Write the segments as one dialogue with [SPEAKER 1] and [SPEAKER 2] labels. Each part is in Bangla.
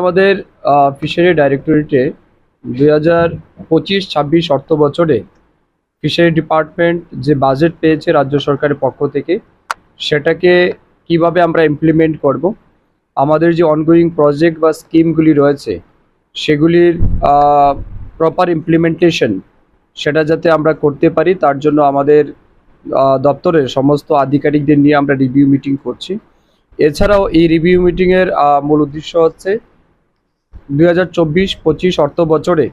[SPEAKER 1] আমাদের ফিশারি ডাইরেক্টরেটে দুই হাজার পঁচিশ ছাব্বিশ অর্থ বছরে ফিশারি ডিপার্টমেন্ট যে বাজেট পেয়েছে রাজ্য সরকারের পক্ষ থেকে, সেটাকে কীভাবে আমরা ইমপ্লিমেন্ট করব? আমাদের যে অনগোয়িং প্রজেক্ট বা স্কিমগুলি রয়েছে, সেগুলির প্রপার ইমপ্লিমেন্টেশন সেটা যাতে আমরা করতে পারি, তার জন্য আমাদের দপ্তরের সমস্ত আধিকারিকদের নিয়ে আমরা রিভিউ মিটিং করছি। এছাড়াও এই রিভিউ মিটিংয়ের মূল উদ্দেশ্য হচ্ছে দুই হাজার চব্বিশ পঁচিশ অর্থ বছরে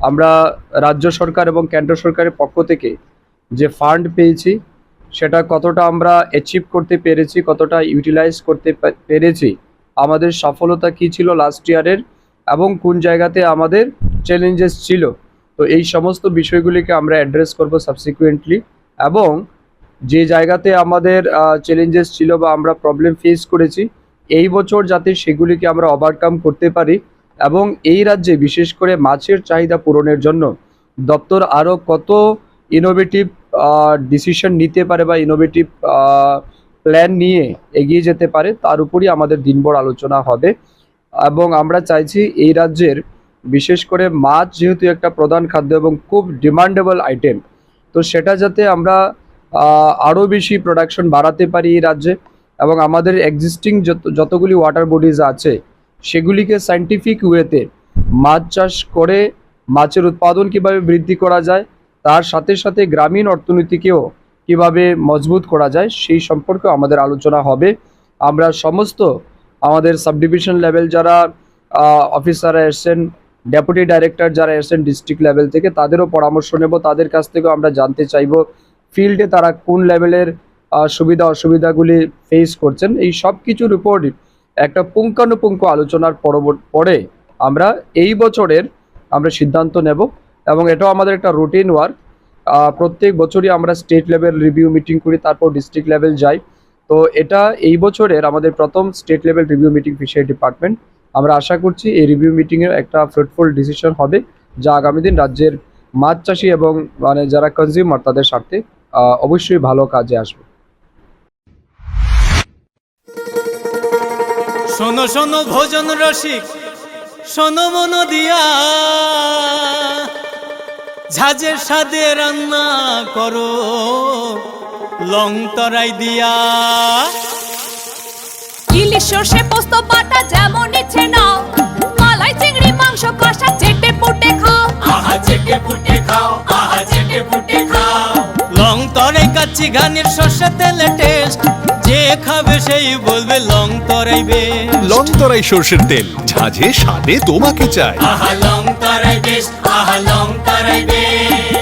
[SPEAKER 1] আমরা রাজ্য সরকার এবং কেন্দ্র সরকারের পক্ষ থেকে যে ফান্ড পেয়েছি, সেটা কতটা আমরা অ্যাচিভ করতে পেরেছি, কতটা ইউটিলাইজ করতে পেরেছি, আমাদের সফলতা কী ছিল লাস্ট ইয়ারের এবং কোন জায়গাতে আমাদের চ্যালেঞ্জেস ছিল, তো এই সমস্ত বিষয়গুলিকে আমরা অ্যাড্রেস করব সাবসিকুয়েন্টলি এবং যে জায়গাতে আমাদের চ্যালেঞ্জেস ছিল বা আমরা প্রবলেম ফেস করেছি, এই বছর যাতে সেগুলিকে আমরা ওভারকাম করতে পারি এবং এই রাজ্যে বিশেষ করে মাছের চাহিদা পূরণের জন্য দপ্তর আরও কত ইনোভেটিভ ডিসিশন নিতে পারে বা ইনোভেটিভ প্ল্যান নিয়ে এগিয়ে যেতে পারে, তার উপরই আমাদের দিনভর আলোচনা হবে। এবং আমরা চাইছি এই রাজ্যের বিশেষ করে মাছ যেহেতু একটা প্রধান খাদ্য এবং খুব ডিমান্ডেবল আইটেম তো সেটা যাতে আমরা আরও বেশি প্রোডাকশন বাড়াতে পারি এই রাজ্যে এবং আমাদের এক্সিস্টিং যত, যতগুলি ওয়াটার বডিজ আছে, সেগুলিকে সায়েন্টিফিক ওয়েতে মাছ চাষ করে মাছের উৎপাদন কীভাবে বৃদ্ধি করা যায়, তার সাথে সাথে গ্রামীণ অর্থনীতিকেও কীভাবে মজবুত করা যায়, সেই সম্পর্কে আমাদের আলোচনা হবে। আমরা সমস্ত আমাদের সাব ডিভিশন লেভেল যারা অফিসাররা এসছেন ডেপুটি ডাইরেক্টর যারা এসছেন ডিস্ট্রিক্ট লেভেল থেকে, তাদেরও পরামর্শ নেব, তাদের কাছ থেকেও আমরা জানতে চাইব ফিল্ডে তারা কোন লেভেলের সুবিধা, অসুবিধাগুলি ফেস করছেন, এই সব কিছুর উপর একটা পুঙ্খানুপুঙ্খ আলোচনার পরে আমরা এই বছরের আমরা সিদ্ধান্ত নেব এবং এটাও আমাদের একটা রুটিন ওয়ার্ক প্রত্যেক বছরই আমরা স্টেট লেভেল রিভিউ মিটিং করি, তারপর ডিস্ট্রিক্ট লেভেল যাই। তো এটা এই বছরের আমাদের প্রথম state level review meeting fishery department আমরা আশা করছি এই রিভিউ মিটিংয়ে একটা ফ্রুটফুল ডিসিশন হবে যা আগামী দিন রাজ্যের মাছ চাষি এবং মানে যারা কনজিউমার তাদের স্বার্থে অবশ্যই ভালো কাজে আসবে।
[SPEAKER 2] শোনো শোনো ভোজন রসিক শোনো মন দিয়া। ঝাঁঝের সাদে রান্না করো লং তরাই দিয়া।
[SPEAKER 3] ইলিশ সর্ষে পোস্ত বাটা যেমন ইচ্ছে নাও। মালাই চিংড়ি মাংস কষা চেটে পুটে খাও।
[SPEAKER 2] আহা চেটে পুটে তরাই গানের শস্যা তেলে টেস্ট যে খাবে সেই বলবে লং তরাইবে
[SPEAKER 4] লং তরাই সর্ষের তেল ঝাঁঝে স্বাদে তোমাকে চাই।
[SPEAKER 2] আহা লং তরাই বেস্ট আহা লং তরাই বেশ